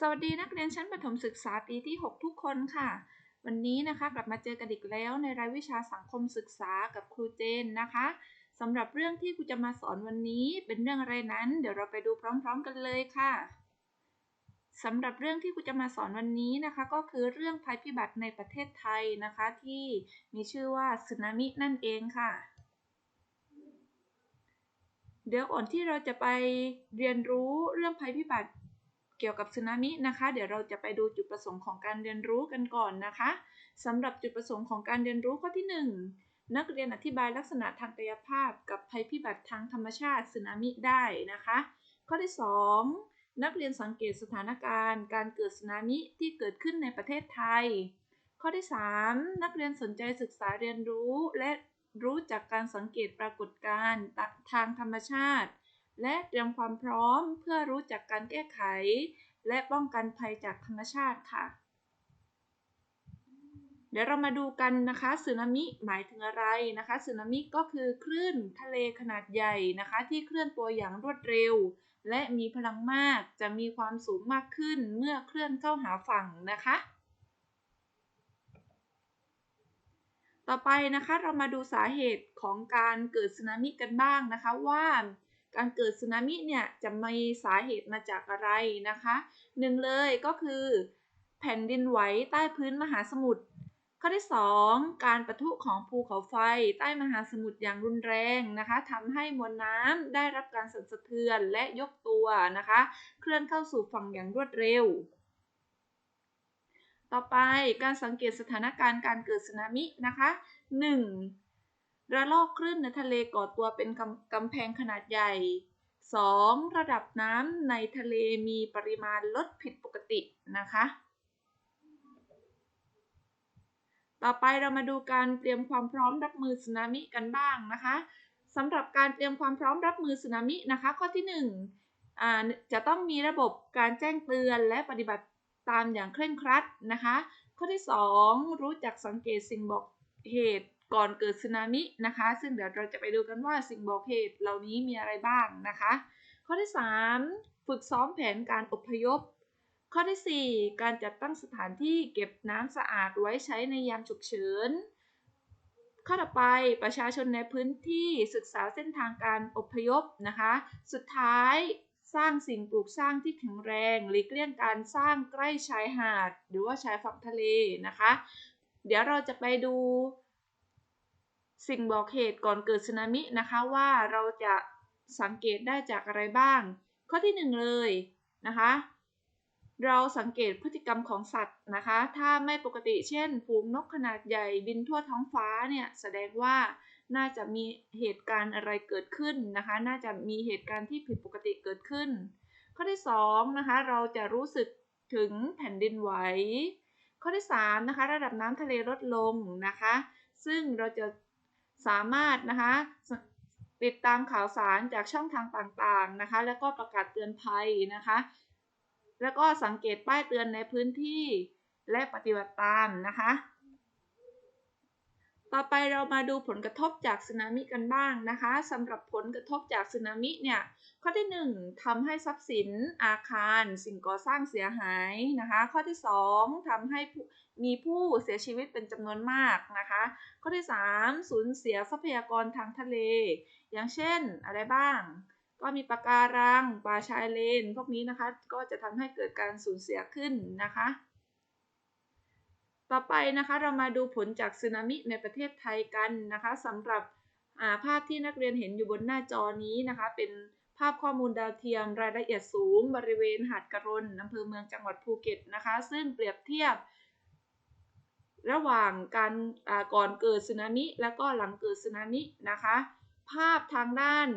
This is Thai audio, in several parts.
สวัสดีนักเรียนชั้นประถมศึกษาปีที่ 6 ทุกคนค่ะ วันนี้นะคะกลับมาเจอกันอีกแล้วในรายวิชาสังคมศึกษากับครูเจนนะคะสำหรับเรื่องที่ครูจะมาสอนวันนี้เป็นเรื่องอะไรนั้น เดี๋ยวเราไปดูพร้อม ๆ กันเลยค่ะสำหรับเรื่องที่ครูจะมาสอนวันนี้นะคะ ก็คือเรื่องภัยพิบัติในประเทศไทยนะคะ ที่มีชื่อว่าสึนามินั่นเองค่ะเดี๋ยวก่อนที่เราจะไปเรียนรู้เรื่องภัยพิบัติ เกี่ยวกับสึนามินะคะ เดี๋ยวเราจะไปดูจุดประสงค์ของการเรียนรู้กันก่อนนะคะสำหรับจุดประสงค์ของการเรียนรู้ข้อที่ 1 นักเรียนอธิบายลักษณะทางกายภาพ กับภัยพิบัติทางธรรมชาติสึนามิได้นะคะ ข้อที่ 2 นักเรียนสังเกตสถานการณ์ การเกิดสึนามิที่เกิดขึ้นในประเทศไทย ข้อที่ 3 นักเรียนสนใจศึกษาเรียนรู้และรู้จักการสังเกตปรากฏการณ์ทางธรรมชาติ และเตรียมความพร้อมเพื่อรู้จักการแก้ไข และป้องกันภัยจากธรรมชาติค่ะ เดี๋ยวเรามาดูกันนะคะสึนามิหมายถึงอะไรนะคะสึนามิก็คือคลื่นทะเลขนาดใหญ่นะคะที่เคลื่อนตัวอย่างรวดเร็ว และมีพลังมากจะมีความสูงมากขึ้นเมื่อเคลื่อนเข้าหาฝั่งนะคะต่อไปนะคะเรามาดูสาเหตุของการเกิดสึนามิกันบ้างนะคะว่า การเกิดสึนามิเนี่ยจะมีสาเหตุมาจากอะไรนะคะหนึ่งเลยก็คือ แผ่นดินไหวใต้พื้นมหาสมุทรข้อที่ 2 การประทุของภูเขาไฟใต้มหาสมุทรอย่างรุนแรงนะคะทำให้มวลน้ำได้รับการสั่นสะเทือนและยกตัวนะคะ เคลื่อนเข้าสู่ฝั่งอย่างรวดเร็ว ต่อไปการสังเกตสถานการณ์การเกิดสึนามินะคะ 1. ระลอกคลื่นในทะเลก่อตัวเป็นกำกำแพงขนาดใหญ่ 2. ระดับน้ำในทะเลมีปริมาณลดผิดปกตินะคะ ต่อไปเรามาดูการเตรียมความพร้อมรับมือสึนามิกันบ้างนะคะสำหรับการเตรียมความพร้อมรับมือสึนามินะคะ ข้อที่1อ่าจะต้องมีระบบการแจ้งเตือนและปฏิบัติตามอย่างเคร่งครัดนะคะ ข้อที่ 2 รู้จักสังเกตสิ่งบอกเหตุ ก่อนเกิดสึนามินะคะ ซึ่งเดี๋ยวเราจะไปดูกันว่าสิ่งบอกเหตุเหล่านี้มีอะไรบ้างนะคะ ข้อที่ 3 ฝึกซ้อมแผนการอพยพ ข้อที่ 4 การจัดตั้งสถานที่เก็บน้ำสะอาดไว้ใช้ในยามฉุกเฉินข้อต่อไปประชาชนในพื้นที่ศึกษาเส้นทางการอพยพนะคะ สุดท้ายสร้างสิ่งปลูกสร้างที่แข็งแรงหลีกเลี่ยงการสร้างใกล้ชายหาด หรือว่าชายฝั่งทะเลนะคะ เดี๋ยวเราจะไปดู สิ่งบอกเหตุก่อนเกิดสึนามินะคะว่าเราจะสังเกตได้จากอะไรบ้าง ข้อที่หนึ่งเลยนะคะ เราสังเกตพฤติกรรมของสัตว์นะคะ ถ้าไม่ปกติเช่นฝูงนกขนาดใหญ่บินทั่วท้องฟ้าเนี่ยแสดงว่าน่าจะมีเหตุการณ์อะไรเกิดขึ้นนะคะ น่าจะมีเหตุการณ์ที่ผิดปกติเกิดขึ้น ข้อที่2นะคะเราจะรู้สึกถึงแผ่นดินไหว ข้อที่3นะคะระดับน้ำทะเลลดลงนะคะ ซึ่งเราจะ สามารถนะคะติดตามข่าวสารจากช่องทางต่างๆนะคะ แล้วก็ประกาศเตือนภัยนะคะ แล้วก็สังเกตป้ายเตือนในพื้นที่และปฏิบัติตามนะคะ ต่อไปเรามาดูผลกระทบจากสึนามิกันบ้างนะคะสำหรับผลกระทบจากสึนามิเนี่ยข้อที่ 1ทำให้ทรัพย์สินอาคาร สิ่งก่อสร้างเสียหายนะคะ ข้อที่ 2ทำให้มีผู้เสียชีวิตเป็นจำนวนมากนะคะ ข้อที่ 3 สูญเสียทรัพยากรทางทะเล อย่างเช่นอะไรบ้าง ก็มีปะการังป่าชายเลน พวกนี้นะคะก็จะทำให้เกิดการสูญเสียขึ้นนะคะ ต่อไปนะคะเรามาดูผลจากสึนามิในประเทศไทยกันนะคะสำหรับภาพที่นักเรียนเห็นอยู่บนหน้าจอนี้นะคะ เป็นภาพข้อมูลดาวเทียมรายละเอียดสูง บริเวณหาดกระรนอำเภอเมืองจังหวัดภูเก็ตนะคะ ซึ่งเปรียบเทียบ ระหว่างการก่อนเกิดสึนามิ และก็หลังเกิดสึนามินะคะ ภาพทางด้าน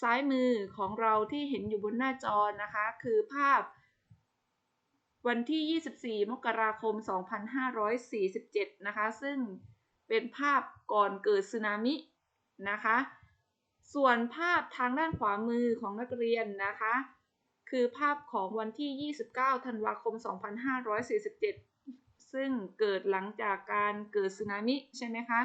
ซ้ายมือของเราที่เห็นอยู่บนหน้าจอนะคะ คือภาพ วันที่ 24 มกราคม 2547 นะคะ ซึ่งเป็นภาพก่อนเกิดสึนามินะคะ ส่วนภาพทางด้านขวามือของนักเรียนนะคะ คือภาพของวันที่ 29 ธันวาคม 2547 ซึ่งเกิดหลังจากการเกิดสึนามิใช่ไหมคะ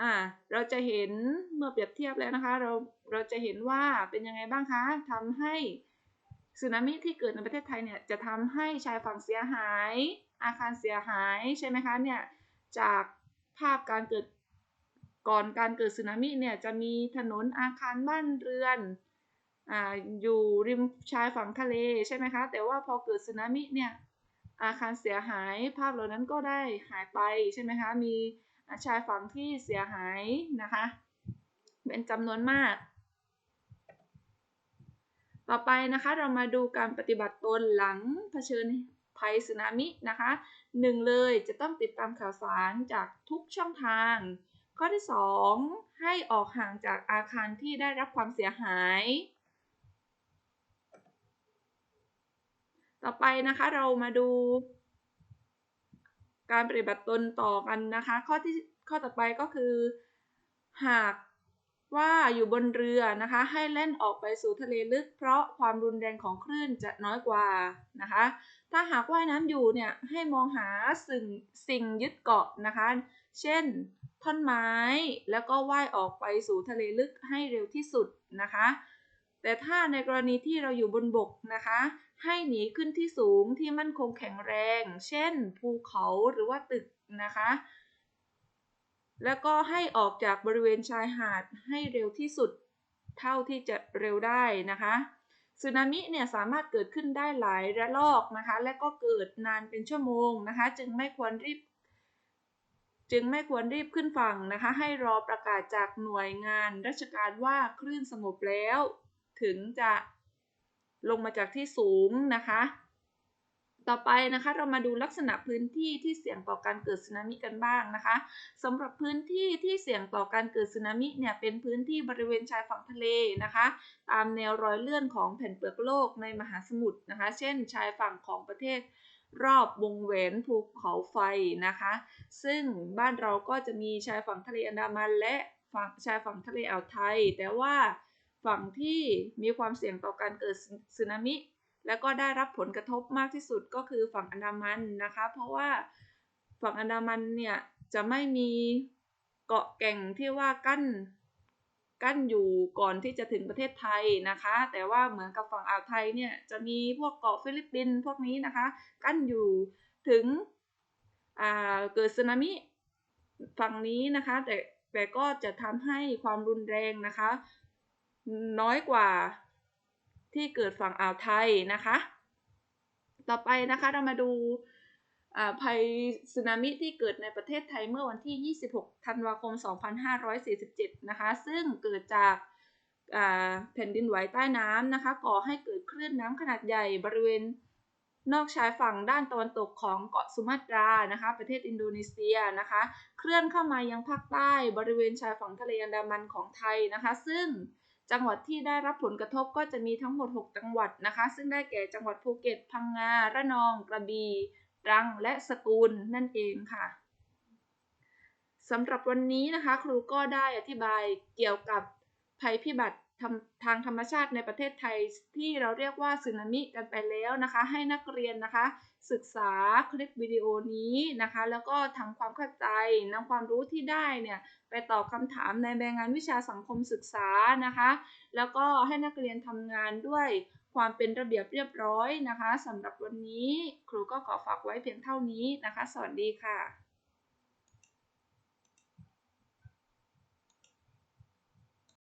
อ่า เราจะเห็นเมื่อเปรียบเทียบแล้วนะคะ เราเราจะเห็นว่าเป็นยังไงบ้างคะทำให้ สึนามิที่เกิดในประเทศไทยเนี่ยจะทำให้ชายฝั่งเสียหาย อาคารเสียหายใช่ไหมคะเนี่ยจากภาพการเกิดก่อนการเกิดสึนามิเนี่ยจะมีถนนอาคารบ้านเรือนอ่าอยู่ริมชายฝั่งทะเลใช่ไหมคะแต่ว่าพอเกิดสึนามิเนี่ยอาคารเสียหายภาพเหล่านั้นก็ได้หายไปใช่ไหมคะมีชายฝั่งที่เสียหายนะคะเป็นจำนวนมาก ต่อไปนะคะเรามาดูการปฏิบัติตนหลังเผชิญภัยสึนามินะคะหนึ่งเลยจะต้องติดตามข่าวสารจากทุกช่องทาง ข้อที่ 2 ให้ออกห่างจากอาคารที่ได้รับความเสียหาย ต่อไปนะคะเรามาดู การปฏิบัติตนต่อกันนะคะ ข้อที่ข้อต่อไปก็คือ หาก ว่าอยู่บนเรือนะคะ ให้เล่นออกไปสู่ทะเลลึก เพราะความรุนแรงของคลื่นจะน้อยกว่านะคะ ถ้าหากว่ายน้ำอยู่เนี่ยให้มองหาสิ่งสิ่งยึดเกาะนะคะ เช่นท่อนไม้แล้วก็ว่ายออกไปสู่ทะเลลึกให้เร็วที่สุดนะคะ แต่ถ้าในกรณีที่เราอยู่บนบกนะคะ ให้หนีขึ้นที่สูงที่มั่นคงแข็งแรง เช่นภูเขาหรือว่าตึกนะคะ แล้วก็ให้ออกจากบริเวณชายหาดให้เร็วที่สุดเท่าที่จะเร็วได้นะคะสึนามิเนี่ยสามารถเกิดขึ้นได้หลายระลอกนะคะ และก็เกิดนานเป็นชั่วโมงนะคะ จึงไม่ควรรีบ จึงไม่ควรรีบขึ้นฝั่งนะคะ ให้รอประกาศจากหน่วยงานราชการว่าคลื่นสงบแล้ว ถึงจะลงมาจากที่สูงนะคะ ต่อไปนะคะเรามาดูลักษณะพื้นที่ที่เสี่ยงต่อการเกิดสึนามิกันบ้างนะคะสำหรับพื้นที่ที่เสี่ยงต่อการเกิดสึนามิเนี่ยเป็นพื้นที่บริเวณชายฝั่งทะเลนะคะ ตามแนวรอยเลื่อนของแผ่นเปลือกโลกในมหาสมุทรนะคะ เช่น ชายฝั่งของประเทศรอบวงแหวนภูเขาไฟนะคะ ซึ่งบ้านเราก็จะมีชายฝั่งทะเลอันดามันและฝั่งชายฝั่งทะเลอ่าวไทย แต่ว่าฝั่งที่มีความเสี่ยงต่อการเกิดสึนามิ แล้วก็ได้รับผลกระทบมากที่สุดก็คือฝั่งอันดามันนะคะ เพราะว่าฝั่งอันดามันเนี่ยจะไม่มีเกาะแก่งที่ว่ากั้นกั้นอยู่ก่อนที่จะถึงประเทศไทยนะคะ แต่ว่าเหมือนกับฝั่งอ่าวไทยเนี่ยจะมีพวกเกาะฟิลิปปินส์พวกนี้นะคะ กั้นอยู่ถึงเกิดสึนามิฝั่งนี้นะคะ แต่แต่ก็จะทำให้ความรุนแรงนะคะ น้อยกว่า ที่เกิดฝั่งอ่าวไทยนะคะ ต่อไปนะคะเรามาดูภัยสึนามิที่เกิดในประเทศไทยเมื่อวันที่ 26 ธันวาคม 2547 นะคะ ซึ่งเกิดจากแผ่นดินไหวใต้น้ำนะคะ ก่อให้เกิดคลื่นน้ำขนาดใหญ่บริเวณนอกชายฝั่งด้านตะวันตกของเกาะสุมาตรานะคะ ประเทศอินโดนีเซียนะคะ เคลื่อนเข้ามายังภาคใต้บริเวณชายฝั่งทะเลอันดามันของไทยนะคะ ซึ่ง จังหวัดที่ได้รับผลกระทบก็จะมีทั้งหมด 6 จังหวัดนะคะ ซึ่งได้แก่จังหวัดภูเก็ต พังงา ระนอง กระบี่ตรัง และสตูลนั่นเองค่ะสำหรับวันนี้นะคะ ครูก็ได้อธิบายเกี่ยวกับภัยพิบัติทางธรรมชาติในประเทศไทยที่เราเรียกว่าสึนามิกันไปแล้วนะคะ ให้นักเรียนนะคะ ศึกษาคลิปวิดีโอนี้นะคะ แล้วก็ทำความเข้าใจนำความรู้ที่ได้เนี่ยไปตอบคำถามในแบบงานวิชาสังคมศึกษานะคะ แล้วก็ให้นักเรียนทำงานด้วยความเป็นระเบียบเรียบร้อยนะคะสำหรับวันนี้ครูก็ขอฝากไว้เพียงเท่านี้นะคะ สวัสดีค่ะ